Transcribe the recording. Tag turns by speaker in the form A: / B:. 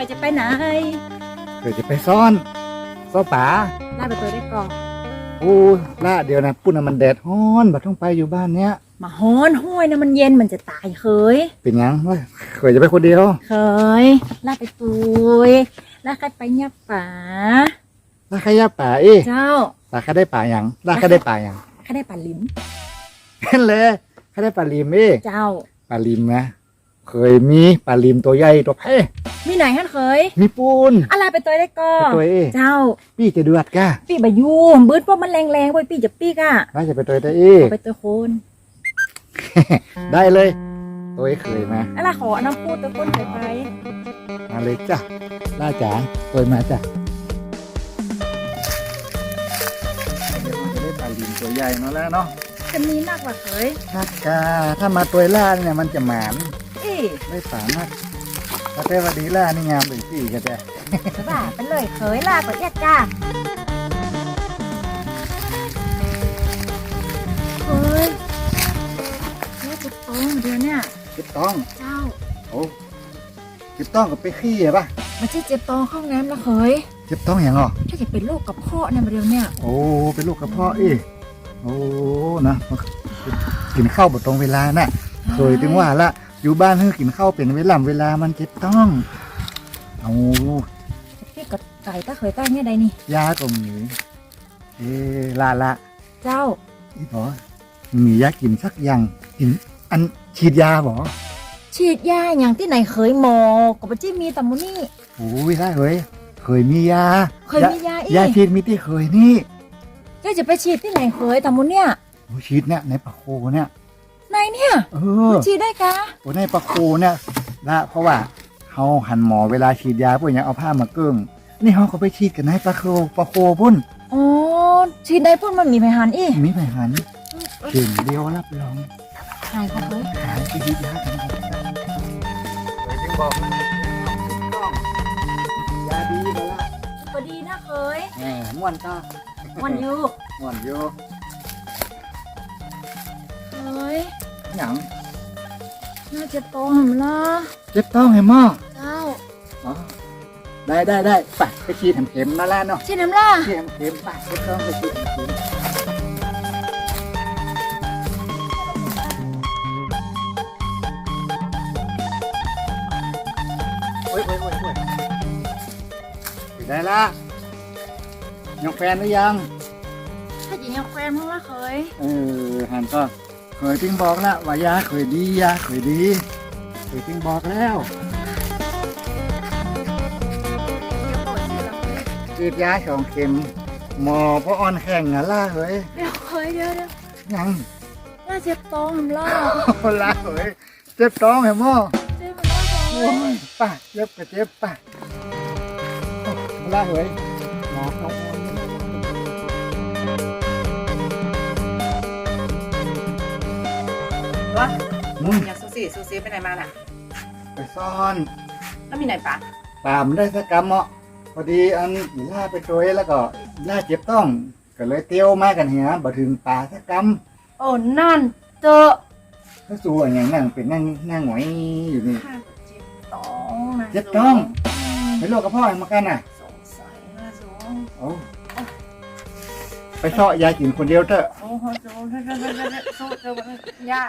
A: รจะไปไหน
B: เคยจะไปซ่อนซ่อนป่า
A: ล่าไปตัวได้ก่อน
B: โอ้ล่าเดียวนะปุ่นน่ะมันแดดฮ้อนบัดต้องไปอยู่บ้านเนี้ย
A: มาฮ้อนห้วยนะมันเย็นมันจะตายเคย
B: เป็นหยังวะเคยจะไปคนเดียว
A: เคยล่าไปตุยล่าใครไปเนี่ยป่า
B: ล่าใครยาป่าเอ้
A: เจ้า
B: ล่าใครได้ป่าหยังล่าใครได้ป่าหยัง
A: ใครได้ป่าลิม
B: เห็นเลยใครได้ป่าลิมเอ้
A: เจ้า
B: ป่าลิมนะเคยมีป่าลิมตัวใหญ่ตัวเพ่
A: มีไหนฮั่นเคย
B: มีปูน
A: อะไรไปตัวได้ก่อ
B: ไปตัวเอ้
A: เจ้า
B: พี่จะเดือดก้า
A: ปีบายูบืดเพราะมันแรงๆไว้ยปีจะปีกอะ
B: ล่าจะไปตัวเอ้
A: เอาไปตัวโคน
B: ได้เลย ตัวเอ้เคยมา
A: อะไรขอน้ำพูดตัวคนเคยไป
B: มาเลยจ้ะล่าจ๋าตัวมาจ้ะเดี๋ยวมันจะได้ป่าลิมตัวใหญ่เนาะแล้วเนาะ
A: จะมีมากกว่าเคย
B: ถ้ากาถ้ามาตัวล่าเนี่ยมันจะหมาน
A: เอ๊ะ
B: ไม่สามาร ถถ้าแต่วันนี้ล่านี่งามเลยพี่ก็จะ
A: จะบ้าไปเลยเคยล่าก็เอียดจ้าเฮ้ยแล้วจะโตเดี๋ยวเนี่ย
B: จิบต้อง
A: เจ้า
B: โอ้จิบต้องกับไปขี้เหรอปะ
A: มันจะเจ็บตองเข้าห้องน้ำแล้วเคย
B: จิบต้องอย่างอะ
A: ถ้าจะเป็นโรคกับเพาะเนี่ยมาเดี๋ยวเนี่ย
B: โอ้เป็นลูกกระเพาะอีโอ้นะกินข้าวบตรงเวลาน่ะเคยถึงว่าละ อยู่บ้านเฮ้ยกินข้าวเป็นเวลาเวลามันจิบต้อง เอา
A: พี่กับไก่ก็เคยใกล้เนี่ยใดนี่
B: ยาก็มีเอลาละ
A: เจ้า
B: อีบอมียากินสักอย่างกินอันฉีดยาบอ
A: ฉีดยาอย่างที่ไหนเคยหมอกับปจี้มีแต่มูนี่
B: โอ้ยได้เฮ้ยเคยมียา
A: เคยมียาอี
B: ยาฉีดมีที่เคยนี่
A: เจ้าจะไปฉีดที่ไหนเคยแต่มูเนี่ย
B: โอ้ฉีดเนี่ยในปะโคเนี่ย
A: ไหน เนี่ย
B: เออ
A: ฉีดได้กะ
B: โอ้ในปะโคเนี่ยละเพราะว่าเขาหันหมอเวลาฉีดยาพวกอย่างเอาผ้ามาเกิ้งนี่เขาก็ไปฉีดกันในปะโคปะโคพุ่น
A: อ๋อฉีดได้พ่นมันมีไพหันอี
B: มีไปหันเก่งเดียวรับรอง
A: หายค่ะเคย
B: หายไปฉีดยากันเลยจึงบอกยาดีแล้วล่ะ
A: พอดีนะเคย
B: แหมม่วนก็
A: วันอยู
B: ม่วนอยู่
A: เคย
B: หยัง
A: น่าจะโตหมละ
B: เจ็บต้องให้หม้อ
A: เจ้า
B: อ๋อได้ได้ได้ไปไปฉีดเข็มๆมาแล้วเนาะ
A: ฉีดน้ำล่า
B: ฉีดเข็มๆไปเจ็บต้องไปฉีดเข็มโอ้ยโอ้ยโอ้ยโอ้ยฉีดได้ละยังแฟนหรือยัง
A: ถ้าจริงยังแควนเพราะว่าเคย
B: เออหันก็ เคยทิ้งบอกแล้วว่ายาเคยดียาเคยดีเคยทิ้งบอกแล้วฉีดยาสองเข็มหมอพออ่อนแข็งอะล่าเฮ้ย
A: เดี๋ยวเคยเดี๋ยวเดี๋ยว
B: ยัง
A: น่าเจ็บโตหมละ
B: โอ้ล่าเฮ้ยเจ็บท้องเหรอหมอ
A: เจ็บมันก็โต
B: โอ้ยป่ะเจ็บก็เจ็บป่ะโอ้ล่าเฮ้ยหมอเขา มึง
C: อย่างซูซี่ซูซี่ไปไหนมาน่ะ
B: ไปซ่อน
C: แล้วมีไหนปะ
B: ปามได้สักกรรมเหมาะพอดีอันอีล่าไปตัวแล้วก็ล่าเจ็บต้อง ก็เลยเตี้ยวมากันเหียบ่ถึงป่าสักกรรม
C: โอ้นั่นเจอ
B: ถ้าสู้อย่างอย่างนั่งเป็นนั่งนั่งหงอยอยู่นี่
C: ข้าก็เจ็บท้องนะ
B: เจ็บท้อง ไปโลกกับพ่อมากันน่ะ
C: สงสัยนะสูง
B: โอ้ไปเสาะยายกินคนเดียวเถอะ
C: โอ้โหสูงเจ้าเจ้าเจ้าเจ้าเจ้าเจ้าย่า